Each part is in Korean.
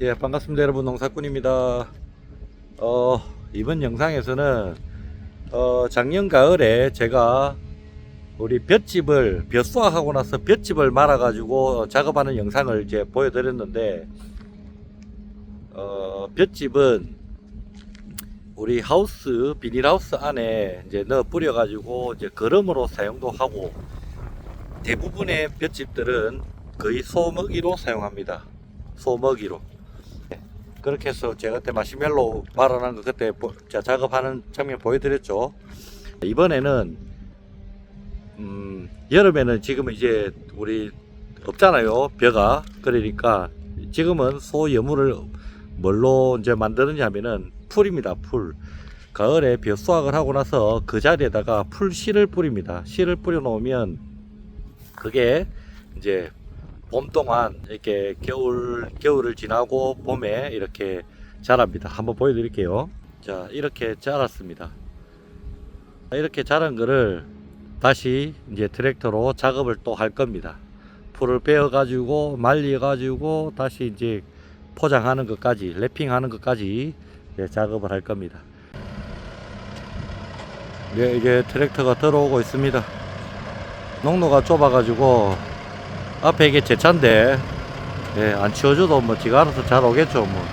예, 반갑습니다. 여러분. 농사꾼입니다. 어, 이번 영상에서는, 어, 작년 가을에 제가 우리 볏집을, 벼수화하고 나서 볏집을 말아 가지고 작업하는 영상을 이제 보여드렸는데, 어, 볏집은 우리 하우스, 비닐하우스 안에 이제 넣어 뿌려 가지고 이제 거름으로 사용도 하고, 대부분의 볏집들은 거의 소먹이로 사용합니다. 소먹이로. 그렇게 해서 제가 그때 마시멜로 말아난 거 그때 작업하는 장면 보여드렸죠. 이번에는 음, 여름에는 지금 이제 우리 없잖아요 벼가. 그러니까 지금은 소 여물을 뭘로 이제 만드느냐 하면은 풀입니다 풀. 가을에 벼 수확을 하고 나서 그 자리에다가 풀 씨를 뿌립니다. 씨를 뿌려 놓으면 그게 이제 봄 동안 이렇게 겨울 겨울을 지나고 봄에 이렇게 자랍니다. 한번 보여드릴게요. 자 이렇게 자랐습니다. 이렇게 자란 거를 다시 이제 트랙터로 작업을 또 할 겁니다. 풀을 베어 가지고 말려 가지고 다시 이제 포장하는 것까지 랩핑하는 것까지 작업을 할 겁니다. 네, 이제 트랙터가 들어오고 있습니다. 농로가 좁아가지고 앞에 이게 제 차인데. 예, 안 치워줘도 뭐 지가 알아서 잘 오겠죠 뭐.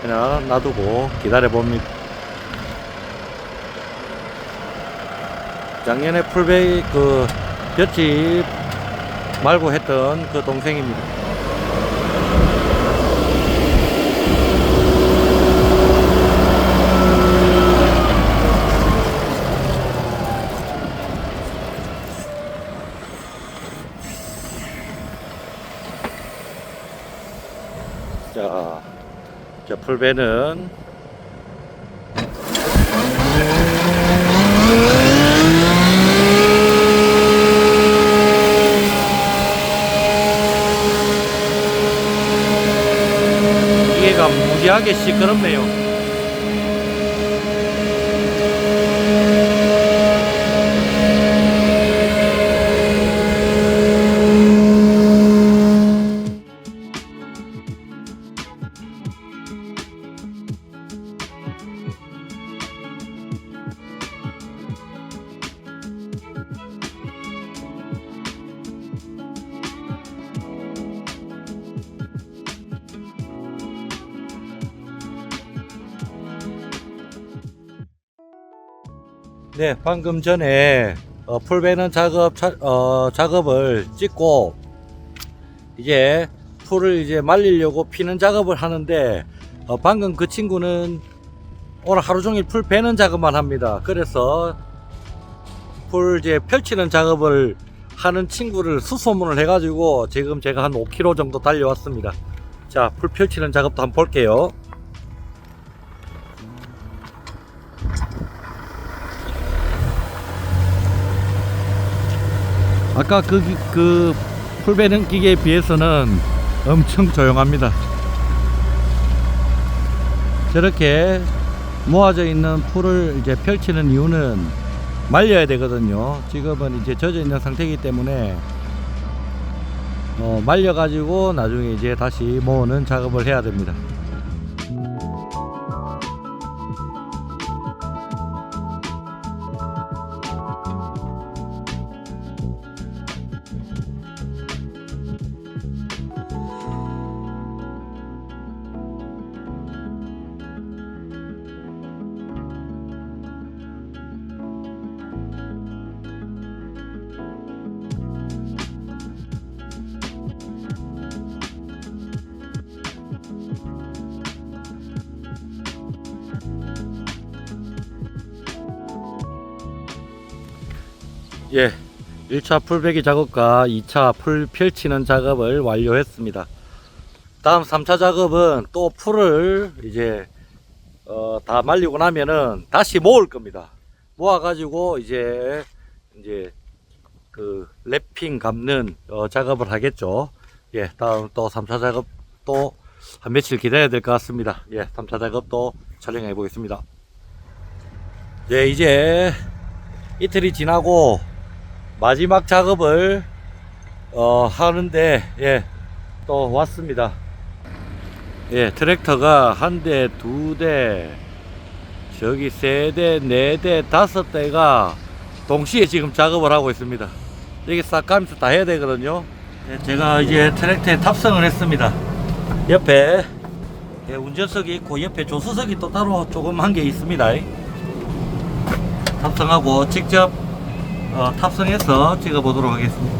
그냥 놔두고 기다려 봅니다. 작년에 풀베이 그 볏집 말고 했던 그 동생입니다 자, 자 풀배는 이게가 무지하게 시끄럽네요. 네, 방금 전에 어, 풀배는 작업 차- 어, 작업을 찍고 이제 풀을 이제 말리려고 피는 작업을 하는데 어, 방금 그 친구는 오늘 하루 종일 풀 베는 작업만 합니다. 그래서 풀 이제 펼치는 작업을 하는 친구를 수소문을 해가지고 지금 제가 한 5km 정도 달려왔습니다. 자, 풀 펼치는 작업도 한번 볼게요. 아까 그, 기- 그 풀베는 기계에 비해서는 엄청 조용합니다. 저렇게 모아져 있는 풀을 이제 펼치는 이유는 말려야 되거든요. 지금은 이제 젖어 있는 상태이기 때문에 어, 말려가지고 나중에 이제 다시 모으는 작업을 해야 됩니다. 예, 1차 풀베기 작업과 2차 풀 펼치는 작업을 완료했습니다. 다음 3차 작업은 또 풀을 이제 어, 다 말리고 나면은 다시 모을 겁니다. 모아가지고 이제 이제 그 랩핑 감는 어, 작업을 하겠죠. 예, 다음 또 3차 작업 또 한 며칠 기다려야 될 것 같습니다. 예, 3차 작업도 촬영해 보겠습니다. 예, 이제 이틀이 지나고 마지막 작업을 어, 하는데 예, 또 왔습니다. 예, 트랙터가 한 대, 두 대, 저기 세 대, 네 대, 다섯 대가 동시에 지금 작업을 하고 있습니다. 이게 싹 가면서 다 해야 되거든요. 예, 제가 이제 트랙터에 탑승을 했습니다. 옆에 예, 운전석이 있고 옆에 조수석이 또 따로 조그만 게 있습니다. 탑승하고 직접 어, 탑승해서 찍어보도록 하겠습니다.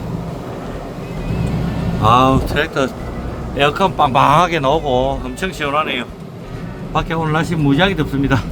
아우 트랙터 에어컨 빵빵하게 나오고 엄청 시원하네요. 밖에 오늘 날씨 무지하게 덥습니다.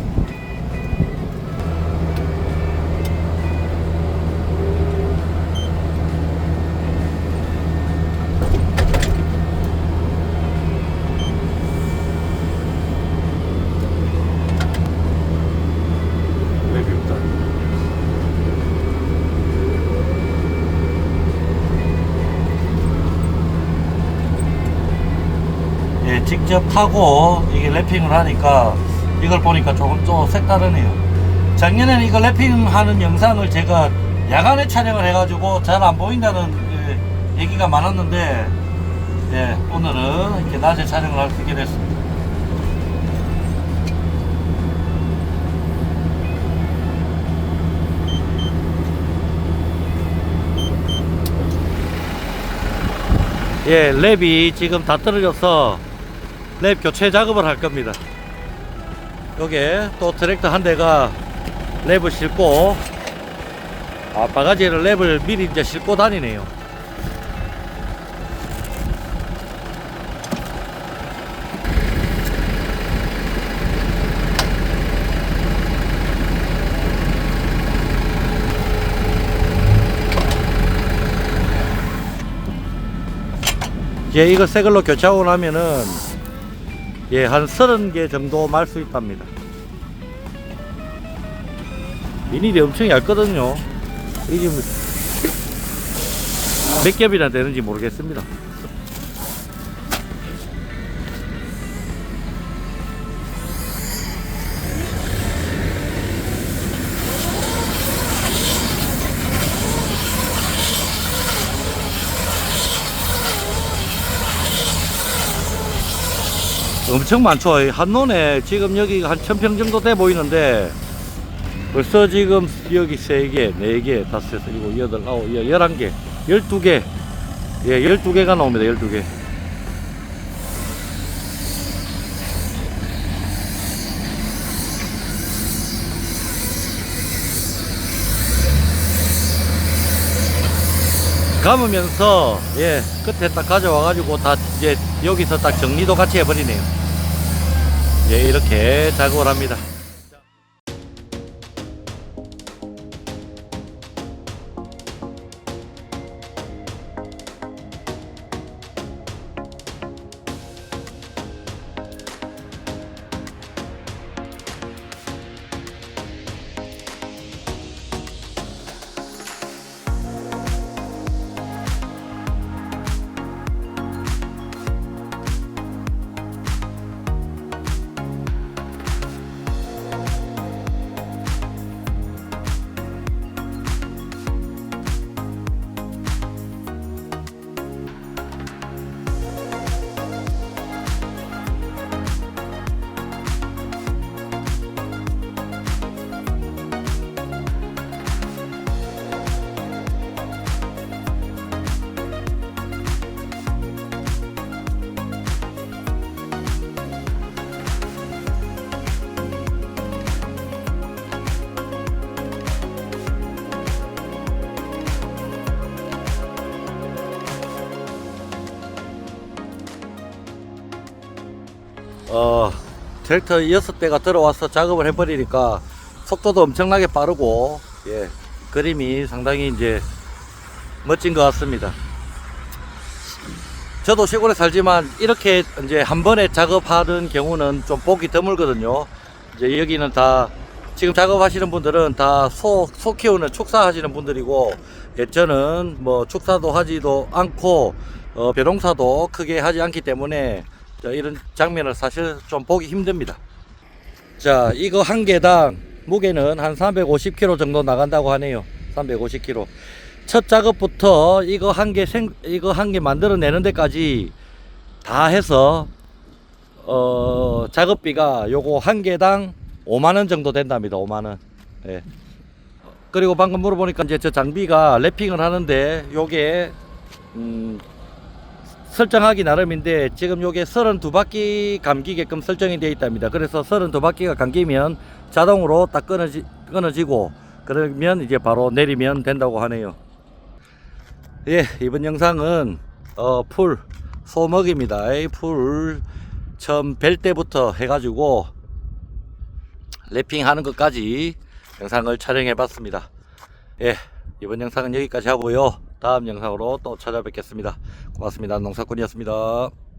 직접 하고 이게 랩핑을 하니까 이걸 보니까 조금 또 색다르네요. 작년에는 이거 랩핑하는 영상을 제가 야간에 촬영을 해가지고 잘 안 보인다는 예, 얘기가 많았는데 예, 오늘은 이렇게 낮에 촬영을 할 수 있게 됐습니다. 예, 랩이 지금 다 떨어져서 랩 교체 작업을 할 겁니다. 요게 또 트랙터 한 대가 랩을 싣고 아, 바가지를 랩을 미리 이제 싣고 다니네요. 예, 이거 새 걸로 교체하고 나면은 예, 한 30개 정도 말 수 있답니다. 비닐이 엄청 얇거든요. 이게 뭐- 몇 겹이나 되는지 모르겠습니다. 엄청 많죠. 이 한논에 지금 여기 한 천 평 정도 돼 보이는데 벌써 지금 여기 세 개, 네 개, 다섯, 여섯, 일곱, 여덟, 아홉, 열, 열한 개, 열두 개, 예, 열두 개가 나옵니다. 열두 개. 감으면서 예 끝에 딱 가져와 가지고 다 이제 여기서 딱 정리도 같이 해버리네요 예 이렇게 작업을 합니다 어 트랙터 여섯 대가 들어와서 작업을 해버리니까 속도도 엄청나게 빠르고 예 그림이 상당히 이제 멋진 것 같습니다. 저도 시골에 살지만 이렇게 이제 한 번에 작업하는 경우는 좀 보기 드물거든요. 이제 여기는 다 지금 작업하시는 분들은 다 소, 소 키우는 축사 하시는 분들이고 예, 저는 뭐 축사도 하지도 않고 어, 벼농사도 크게 하지 않기 때문에 자, 이런 장면을 사실 좀 보기 힘듭니다. 자, 이거 한 개당 무게는 한 350kg 정도 나간다고 하네요. 350kg. 첫 작업부터 이거 한 개 생, 이거 한 개 만들어내는 데까지 다 해서 어, 작업비가 요거 한 개당 5만 원 정도 된답니다. 5만 원. 예. 그리고 방금 물어보니까 이제 저 장비가 랩핑을 하는데 요게 음, 설정하기 나름인데 지금 요게 32바퀴 감기게끔 설정이 되어 있답니다. 그래서 32바퀴가 감기면 자동으로 딱 끊어지, 끊어지고 그러면 이제 바로 내리면 된다고 하네요. 예, 이번 영상은 어, 풀 소먹입니다. 이풀 처음 벨 때부터 해가지고 랩핑 하는 것까지 영상을 촬영해 봤습니다. 예, 이번 영상은 여기까지 하고요. 다음 영상으로 또 찾아뵙겠습니다. 고맙습니다. 농사꾼이었습니다.